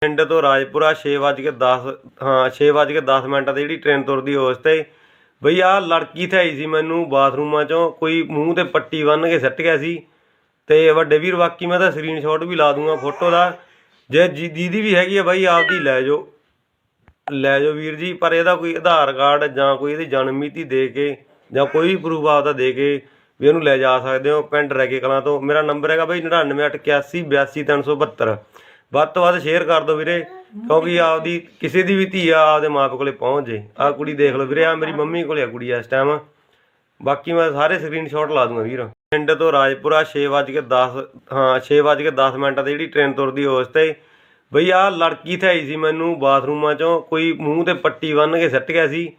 ਪਿੰਡ ਤੋਂ ਰਾਜਪੁਰਾ 6:10 ਹਾਂ 6:10 ਮਿੰਟਾਂ ਤੇ ਜਿਹੜੀ ਟ੍ਰੇਨ ਤੁਰਦੀ ਉਸ ਤੇ। ਬਈ ਆ ਲੜਕੀ ਤੇ ਸੀ ਮੈਨੂੰ ਬਾਥਰੂਮਾਂ ਚੋਂ, ਕੋਈ ਮੂੰਹ ਤੇ ਪੱਟੀ ਬੰਨ ਕੇ ਸੱਟ ਗਿਆ ਸੀ। ਤੇ ਵੱਡੇ ਵੀਰ, ਬਾਕੀ ਮੈਂ ਤਾਂ ਸਕਰੀਨਸ਼ਾਟ ਵੀ ਲਾ ਦੂੰਗਾ ਫੋਟੋ ਦਾ। ਜੇ ਜੀ- ਦੀਦੀ ਵੀ ਹੈਗੀ ਆ, ਬਾਈ ਆਪਦੀ ਲੈ ਜਾਓ। ਲੈ ਜਾਓ ਵੀਰ ਜੀ, ਪਰ ਇਹਦਾ ਕੋਈ ਆਧਾਰ ਕਾਰਡ ਜਾਂ ਕੋਈ ਇਹਦੀ ਜਨਮ ਮਿਤੀ ਦੇ ਕੇ ਜਾਂ ਕੋਈ ਵੀ ਪ੍ਰੂਫ ਆਪਦਾ ਦੇ ਕੇ ਵੀ ਇਹਨੂੰ ਲੈ ਜਾ ਸਕਦੇ ਹੋ ਪਿੰਡ ਰੈਕੇ ਕਲਾਂ ਤੋਂ। ਮੇਰਾ ਨੰਬਰ ਹੈਗਾ ਬਾਈ 9981822372 ਵੱਧ ਤੋਂ ਵੱਧ ਸ਼ੇਅਰ ਕਰ ਦਿਓ ਵੀਰੇ, ਕਿਉਂਕਿ ਆਪਦੀ ਕਿਸੇ ਦੀ ਵੀ ਧੀ ਆ, ਆਪਦੇ ਮਾਪੇ ਕੋਲੇ ਪਹੁੰਚ ਜੇ। ਆ ਕੁੜੀ ਦੇਖ ਲਓ ਵੀਰੇ, ਆ ਮੇਰੀ ਮੰਮੀ ਕੋਲੇ ਆ ਕੁੜੀ ਇਸ ਟਾਈਮ ਬਾਕੀ ਮੈਂ ਸਾਰੇ ਸਕਰੀਨਸ਼ਾਟ ਲਾ ਦੂੰਗਾ ਵੀਰ। ਪਿੰਡ ਤੋਂ ਰਾਜਪੁਰਾ 6:10 ਹਾਂ 6:10 ਮਿੰਟਾਂ ਤੇ ਜਿਹੜੀ ਟ੍ਰੇਨ ਤੁਰਦੀ ਉਸ ਤੇ। ਬਈ ਆ ਲੜਕੀ ਤੇ ਸੀ ਮੈਨੂੰ ਬਾਥਰੂਮਾਂ ਚੋਂ, ਕੋਈ ਮੂੰਹ ਤੇ ਪੱਟੀ ਬੰਨ ਕੇ ਸੱਟ ਗਿਆ ਸੀ।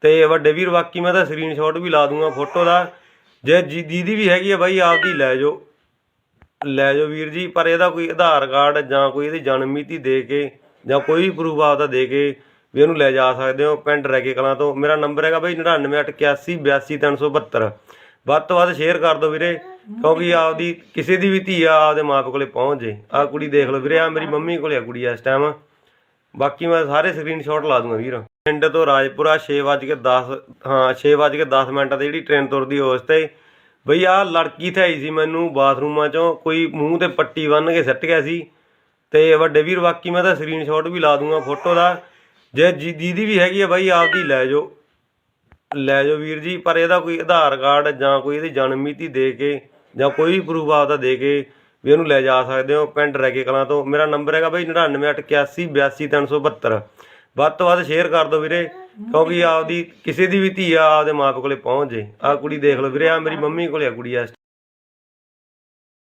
ਤੇ ਵੱਡੇ ਵੀਰ, ਬਾਕੀ ਮੈਂ ਤਾਂ ਸਕਰੀਨਸ਼ਾਟ ਵੀ ਲਾ ਦੂੰਗਾ ਫੋਟੋ ਦਾ। ਜੇ ਜੀ- ਦੀਦੀ ਵੀ ਹੈਗੀ ਆ, ਬਾਈ ਆਪਦੀ ਲੈ ਜਾਓ। ਲੈ ਜਾਓ ਵੀਰ ਜੀ, ਪਰ ਇਹਦਾ ਕੋਈ ਆਧਾਰ ਕਾਰਡ ਜਾਂ ਕੋਈ ਇਹਦੀ ਜਨਮ ਮਿਤੀ ਦੇ ਕੇ ਜਾਂ ਕੋਈ ਵੀ ਪ੍ਰੂਫ ਆਪਦਾ ਦੇ ਕੇ ਵੀ ਇਹਨੂੰ ਲੈ ਜਾ ਸਕਦੇ ਹੋ ਪਿੰਡ ਰੈਕੇ ਕਲਾਂ ਤੋਂ। ਮੇਰਾ ਨੰਬਰ ਹੈਗਾ ਬਾਈ 9981822372 ਵੱਧ ਤੋਂ ਵੱਧ ਸ਼ੇਅਰ ਕਰ ਦਿਓ ਵੀਰੇ, ਕਿਉਂਕਿ ਆਪਦੀ ਕਿਸੇ ਦੀ ਵੀ ਧੀ ਆ, ਆਪਦੇ ਮਾਪੇ ਕੋਲੇ ਪਹੁੰਚ ਜੇ। ਆ ਕੁੜੀ ਦੇਖ ਲਓ ਵੀਰੇ, ਆ ਮੇਰੀ ਮੰਮੀ ਕੋਲੇ ਆ ਕੁੜੀ ਇਸ ਟਾਈਮ ਬਾਕੀ ਮੈਂ ਸਾਰੇ ਸਕਰੀਨਸ਼ਾਟ ਲਾ ਦੂੰਗਾ ਵੀਰ। ਪਿੰਡ ਤੋਂ ਰਾਜਪੁਰਾ 6:10 ਹਾਂ 6:10 ਮਿੰਟਾਂ ਤੇ ਜਿਹੜੀ ਟ੍ਰੇਨ ਤੁਰਦੀ ਉਸ ਤੇ। ਬਈ ਆ ਲੜਕੀ ਤੇ ਸੀ ਮੈਨੂੰ ਬਾਥਰੂਮਾਂ ਚੋਂ, ਕੋਈ ਮੂੰਹ ਤੇ ਪੱਟੀ ਬੰਨ ਕੇ ਸੱਟ ਗਿਆ ਸੀ। ਤੇ ਵੱਡੇ ਵੀਰ, ਬਾਕੀ ਮੈਂ ਤਾਂ ਸਕਰੀਨਸ਼ਾਟ ਵੀ ਲਾ ਦੂੰਗਾ ਫੋਟੋ ਦਾ। ਜੇ ਜੀ- ਦੀਦੀ ਵੀ ਹੈਗੀ ਆ ਬਾਈ, ਆਪਦੀ ਲੈ ਜਾਓ ਲੈ ਜਾਓ ਵੀਰ ਜੀ, ਪਰ ਇਹਦਾ ਕੋਈ ਆਧਾਰ ਕਾਰਡ ਜਾਂ ਕੋਈ ਇਹਦੀ ਜਨਮ ਮਿਤੀ ਦੇ ਕੇ ਜਾਂ ਕੋਈ ਵੀ ਪ੍ਰੂਫ ਆਪਦਾ ਦੇ ਕੇ ਵੀ ਇਹਨੂੰ ਲੈ ਜਾ ਸਕਦੇ ਹੋ ਪਿੰਡ ਰਹਿ ਕੇ ਕਲਾਂ ਤੋਂ। ਮੇਰਾ ਨੰਬਰ ਹੈਗਾ ਬਾਈ 9981822372 ਵੱਧ ਤੋਂ ਵੱਧ ਸ਼ੇਅਰ ਕਰ ਦਿਓ ਵੀਰੇ। ਕਿਉਂਕਿ ਆਪਦੀ ਕਿਸੇ ਦੀ ਵੀ ਧੀ ਆ, ਆਪਦੇ ਮਾਪੇ ਕੋਲੇ ਪਹੁੰਚ ਜੇ। ਆ ਕੁੜੀ ਦੇਖ ਲਓ ਵੀਰੇ ਆ ਮੇਰੀ ਮੰਮੀ ਕੋਲੇ ਆ ਕੁੜੀ ਆ